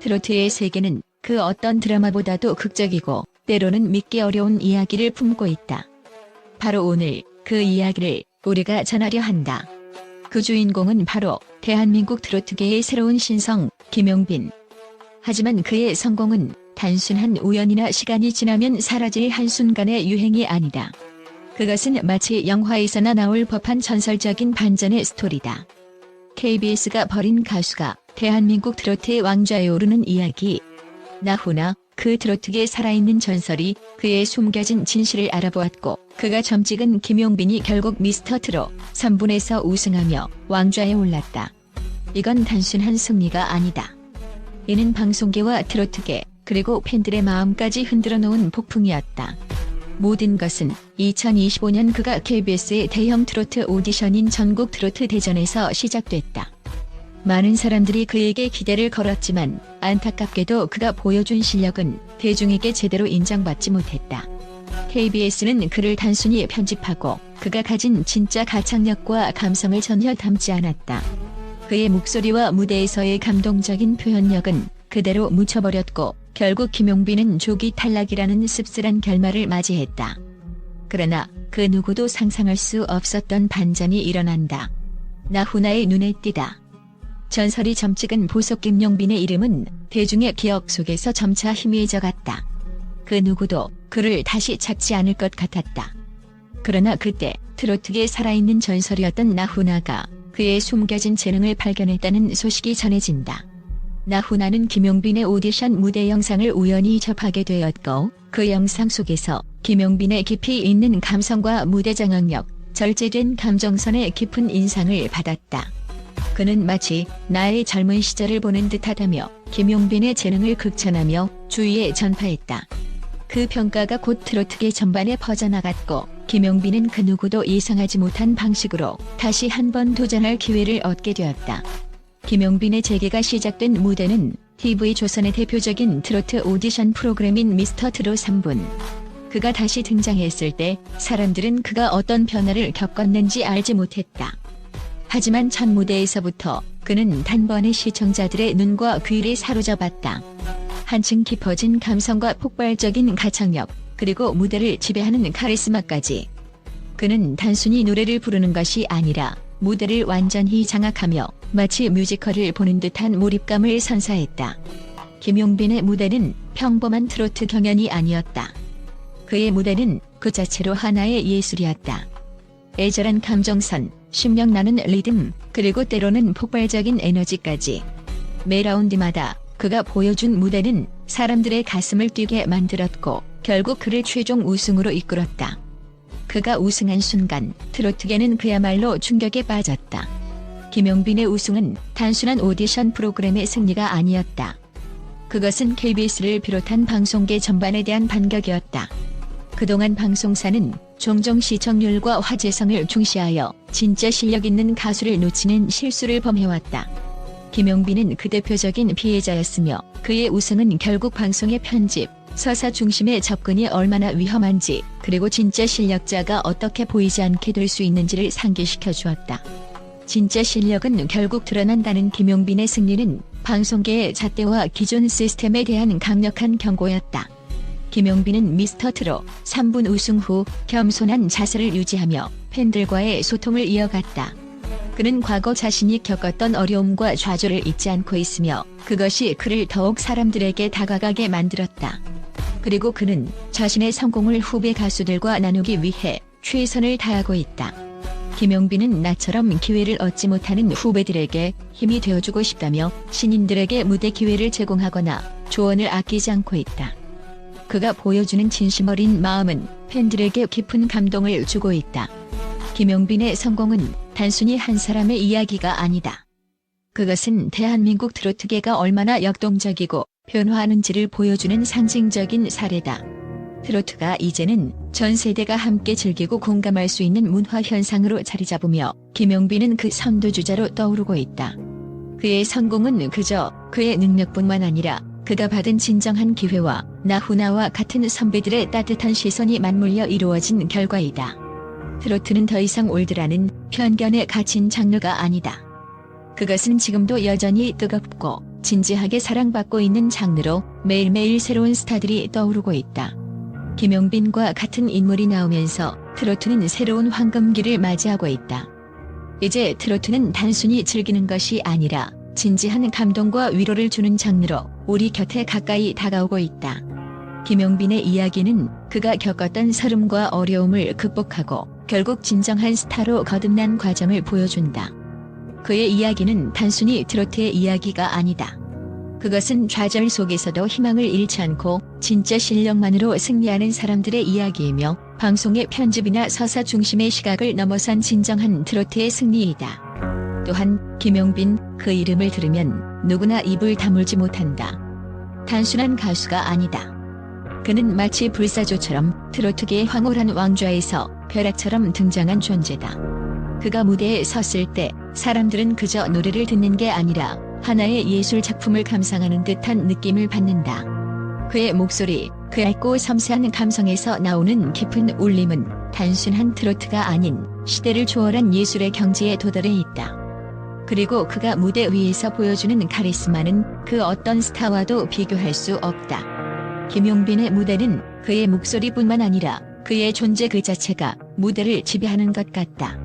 트로트의 세계는 그 어떤 드라마보다도 극적이고 때로는 믿기 어려운 이야기를 품고 있다. 바로 오늘 그 이야기를 우리가 전하려 한다. 그 주인공은 바로 대한민국 트로트계의 새로운 신성 김용빈. 하지만 그의 성공은 단순한 우연이나 시간이 지나면 사라질 한순간의 유행이 아니다. 그것은 마치 영화에서나 나올 법한 전설적인 반전의 스토리다. KBS가 버린 가수가 대한민국 트로트의 왕좌에 오르는 이야기. 나훈아, 그 트로트계 살아있는 전설이 그의 숨겨진 진실을 알아보았고 그가 점 찍은 김용빈이 결국 미스터 트롯 3분에서 우승하며 왕좌에 올랐다. 이건 단순한 승리가 아니다. 이는 방송계와 트로트계 그리고 팬들의 마음까지 흔들어 놓은 폭풍이었다. 모든 것은 2025년 그가 KBS의 대형 트로트 오디션인 전국 트로트 대전에서 시작됐다. 많은 사람들이 그에게 기대를 걸었지만 안타깝게도 그가 보여준 실력은 대중에게 제대로 인정받지 못했다. KBS는 그를 단순히 편집하고 그가 가진 진짜 가창력과 감성을 전혀 담지 않았다. 그의 목소리와 무대에서의 감동적인 표현력은 그대로 묻혀버렸고 결국 김용빈은 조기 탈락이라는 씁쓸한 결말을 맞이했다. 그러나 그 누구도 상상할 수 없었던 반전이 일어난다. 나훈아의 눈에 띄다. 전설이 점찍은 보석 김용빈의 이름은 대중의 기억 속에서 점차 희미해져 갔다. 그 누구도 그를 다시 찾지 않을 것 같았다. 그러나 그때 트로트계 살아있는 전설이었던 나훈아가 그의 숨겨진 재능을 발견했다는 소식이 전해진다. 나훈아는 김용빈의 오디션 무대 영상을 우연히 접하게 되었고 그 영상 속에서 김용빈의 깊이 있는 감성과 무대 장악력, 절제된 감정선의 깊은 인상을 받았다. 그는 마치 나의 젊은 시절을 보는 듯하다며 김용빈의 재능을 극찬하며 주위에 전파했다. 그 평가가 곧 트로트계 전반에 퍼져나갔고 김용빈은 그 누구도 예상하지 못한 방식으로 다시 한 번 도전할 기회를 얻게 되었다. 김용빈의 재개가 시작된 무대는 TV조선의 대표적인 트로트 오디션 프로그램인 미스터 트롯 3분. 그가 다시 등장했을 때 사람들은 그가 어떤 변화를 겪었는지 알지 못했다. 하지만 첫 무대에서부터 그는 단번에 시청자들의 눈과 귀를 사로잡았다. 한층 깊어진 감성과 폭발적인 가창력, 그리고 무대를 지배하는 카리스마까지. 그는 단순히 노래를 부르는 것이 아니라 무대를 완전히 장악하며 마치 뮤지컬을 보는 듯한 몰입감을 선사했다. 김용빈의 무대는 평범한 트로트 경연이 아니었다. 그의 무대는 그 자체로 하나의 예술이었다. 애절한 감정선, 신명나는 리듬, 그리고 때로는 폭발적인 에너지까지. 매 라운드마다 그가 보여준 무대는 사람들의 가슴을 뛰게 만들었고 결국 그를 최종 우승으로 이끌었다. 그가 우승한 순간 트로트계는 그야말로 충격에 빠졌다. 김용빈의 우승은 단순한 오디션 프로그램의 승리가 아니었다. 그것은 KBS를 비롯한 방송계 전반에 대한 반격이었다. 그동안 방송사는 종종 시청률과 화제성을 중시하여 진짜 실력 있는 가수를 놓치는 실수를 범해왔다. 김용빈은 그 대표적인 피해자였으며 그의 우승은 결국 방송의 편집, 서사 중심의 접근이 얼마나 위험한지 그리고 진짜 실력자가 어떻게 보이지 않게 될 수 있는지를 상기시켜 주었다. 진짜 실력은 결국 드러난다는 김용빈의 승리는 방송계의 잣대와 기존 시스템에 대한 강력한 경고였다. 김용빈은 미스터 트롯 3분 우승 후 겸손한 자세를 유지하며 팬들과의 소통을 이어갔다. 그는 과거 자신이 겪었던 어려움과 좌절을 잊지 않고 있으며 그것이 그를 더욱 사람들에게 다가가게 만들었다. 그리고 그는 자신의 성공을 후배 가수들과 나누기 위해 최선을 다하고 있다. 김용빈은 나처럼 기회를 얻지 못하는 후배들에게 힘이 되어주고 싶다며 신인들에게 무대 기회를 제공하거나 조언을 아끼지 않고 있다. 그가 보여주는 진심 어린 마음은 팬들에게 깊은 감동을 주고 있다. 김용빈의 성공은 단순히 한 사람의 이야기가 아니다. 그것은 대한민국 트로트계가 얼마나 역동적이고 변화하는지를 보여주는 상징적인 사례다. 트로트가 이제는 전 세대가 함께 즐기고 공감할 수 있는 문화 현상으로 자리 잡으며 김용빈은 그 선도주자로 떠오르고 있다. 그의 성공은 그저 그의 능력뿐만 아니라 그가 받은 진정한 기회와 나훈아와 같은 선배들의 따뜻한 시선이 맞물려 이루어진 결과이다. 트로트는 더 이상 올드라는 편견에 갇힌 장르가 아니다. 그것은 지금도 여전히 뜨겁고 진지하게 사랑받고 있는 장르로 매일매일 새로운 스타들이 떠오르고 있다. 김용빈과 같은 인물이 나오면서 트로트는 새로운 황금기를 맞이하고 있다. 이제 트로트는 단순히 즐기는 것이 아니라 진지한 감동과 위로를 주는 장르로 우리 곁에 가까이 다가오고 있다. 김용빈의 이야기는 그가 겪었던 서름과 어려움을 극복하고 결국 진정한 스타로 거듭난 과정을 보여준다. 그의 이야기는 단순히 트로트의 이야기가 아니다. 그것은 좌절 속에서도 희망을 잃지 않고 진짜 실력만으로 승리하는 사람들의 이야기이며 방송의 편집이나 서사 중심의 시각을 넘어선 진정한 트로트의 승리이다. 또한 김용빈 그 이름을 들으면 누구나 입을 다물지 못한다. 단순한 가수가 아니다. 그는 마치 불사조처럼 트로트계의 황홀한 왕좌에서 벼락처럼 등장한 존재다. 그가 무대에 섰을 때 사람들은 그저 노래를 듣는 게 아니라 하나의 예술 작품을 감상하는 듯한 느낌을 받는다. 그의 목소리, 그 얇고 섬세한 감성에서 나오는 깊은 울림은 단순한 트로트가 아닌 시대를 초월한 예술의 경지에 도달해 있다. 그리고 그가 무대 위에서 보여주는 카리스마는 그 어떤 스타와도 비교할 수 없다. 김용빈의 무대는 그의 목소리뿐만 아니라 그의 존재 그 자체가 무대를 지배하는 것 같다.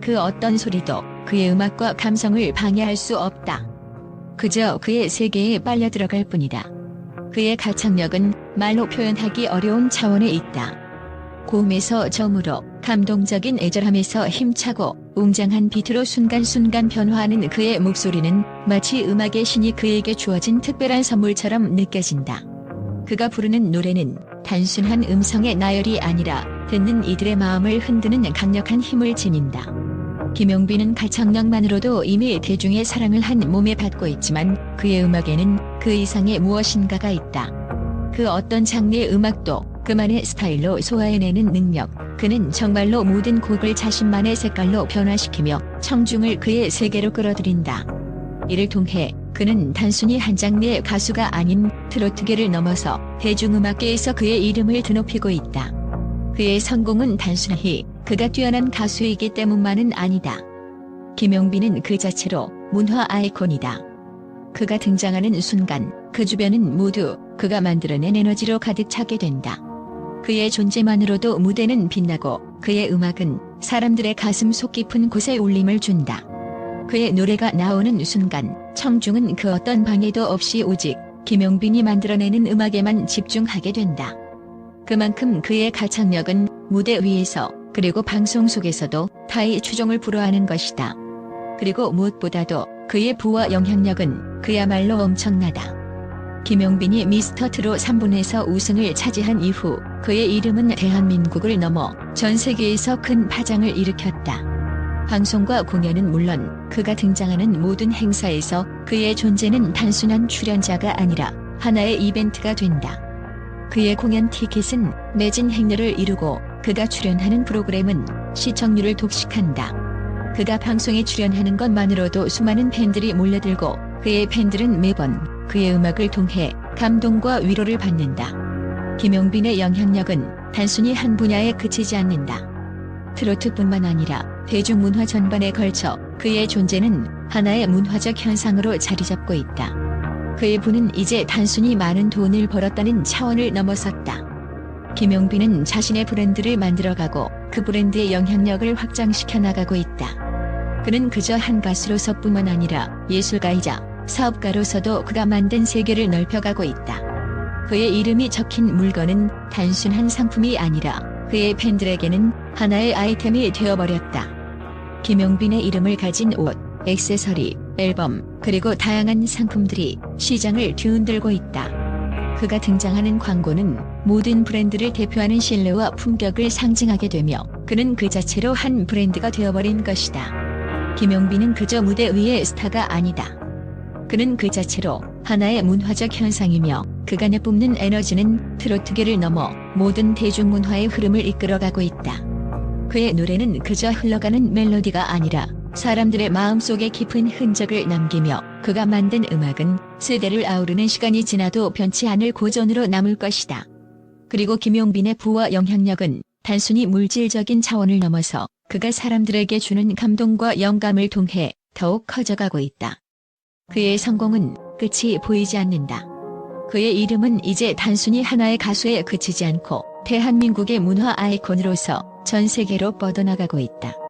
그 어떤 소리도 그의 음악과 감성을 방해할 수 없다. 그저 그의 세계에 빨려 들어갈 뿐이다. 그의 가창력은 말로 표현하기 어려운 차원에 있다. 고음에서 저음으로 감동적인 애절함에서 힘차고 웅장한 비트로 순간순간 변화하는 그의 목소리는 마치 음악의 신이 그에게 주어진 특별한 선물처럼 느껴진다. 그가 부르는 노래는 단순한 음성의 나열이 아니라 듣는 이들의 마음을 흔드는 강력한 힘을 지닌다. 김용빈은 가창력만으로도 이미 대중의 사랑을 한 몸에 받고 있지만 그의 음악에는 그 이상의 무엇인가가 있다. 그 어떤 장르의 음악도 그만의 스타일로 소화해내는 능력. 그는 정말로 모든 곡을 자신만의 색깔로 변화시키며 청중을 그의 세계로 끌어들인다. 이를 통해 그는 단순히 한 장르의 가수가 아닌 트로트계를 넘어서 대중음악계에서 그의 이름을 드높이고 있다. 그의 성공은 단순히 그가 뛰어난 가수이기 때문만은 아니다. 김용빈은 그 자체로 문화 아이콘이다. 그가 등장하는 순간 그 주변은 모두 그가 만들어낸 에너지로 가득 차게 된다. 그의 존재만으로도 무대는 빛나고 그의 음악은 사람들의 가슴 속 깊은 곳에 울림을 준다. 그의 노래가 나오는 순간 청중은 그 어떤 방해도 없이 오직 김용빈이 만들어내는 음악에만 집중하게 된다. 그만큼 그의 가창력은 무대 위에서 그리고 방송 속에서도 타의 추종을 불허하는 것이다. 그리고 무엇보다도 그의 부와 영향력은 그야말로 엄청나다. 김용빈이 미스터 트롯 3분에서 우승을 차지한 이후 그의 이름은 대한민국을 넘어 전 세계에서 큰 파장을 일으켰다. 방송과 공연은 물론 그가 등장하는 모든 행사에서 그의 존재는 단순한 출연자가 아니라 하나의 이벤트가 된다. 그의 공연 티켓은 매진 행렬을 이루고 그가 출연하는 프로그램은 시청률을 독식한다. 그가 방송에 출연하는 것만으로도 수많은 팬들이 몰려들고 그의 팬들은 매번 그의 음악을 통해 감동과 위로를 받는다. 김용빈의 영향력은 단순히 한 분야에 그치지 않는다. 트로트뿐만 아니라 대중문화 전반에 걸쳐 그의 존재는 하나의 문화적 현상으로 자리 잡고 있다. 그의 부는 이제 단순히 많은 돈을 벌었다는 차원을 넘어섰다. 김용빈은 자신의 브랜드를 만들어가고 그 브랜드의 영향력을 확장시켜 나가고 있다. 그는 그저 한 가수로서뿐만 아니라 예술가이자 사업가로서도 그가 만든 세계를 넓혀가고 있다. 그의 이름이 적힌 물건은 단순한 상품이 아니라 그의 팬들에게는 하나의 아이템이 되어버렸다. 김용빈의 이름을 가진 옷, 액세서리, 앨범, 그리고 다양한 상품들이 시장을 뒤흔들고 있다. 그가 등장하는 광고는 모든 브랜드를 대표하는 신뢰와 품격을 상징하게 되며 그는 그 자체로 한 브랜드가 되어버린 것이다. 김용빈은 그저 무대 위의 스타가 아니다. 그는 그 자체로 하나의 문화적 현상이며 그가 내뿜는 에너지는 트로트계를 넘어 모든 대중문화의 흐름을 이끌어가고 있다. 그의 노래는 그저 흘러가는 멜로디가 아니라 사람들의 마음속에 깊은 흔적을 남기며 그가 만든 음악은 세대를 아우르는 시간이 지나도 변치 않을 고전으로 남을 것이다. 그리고 김용빈의 부와 영향력은 단순히 물질적인 차원을 넘어서 그가 사람들에게 주는 감동과 영감을 통해 더욱 커져가고 있다. 그의 성공은 끝이 보이지 않는다. 그의 이름은 이제 단순히 하나의 가수에 그치지 않고 대한민국의 문화 아이콘으로서 전 세계로 뻗어나가고 있다.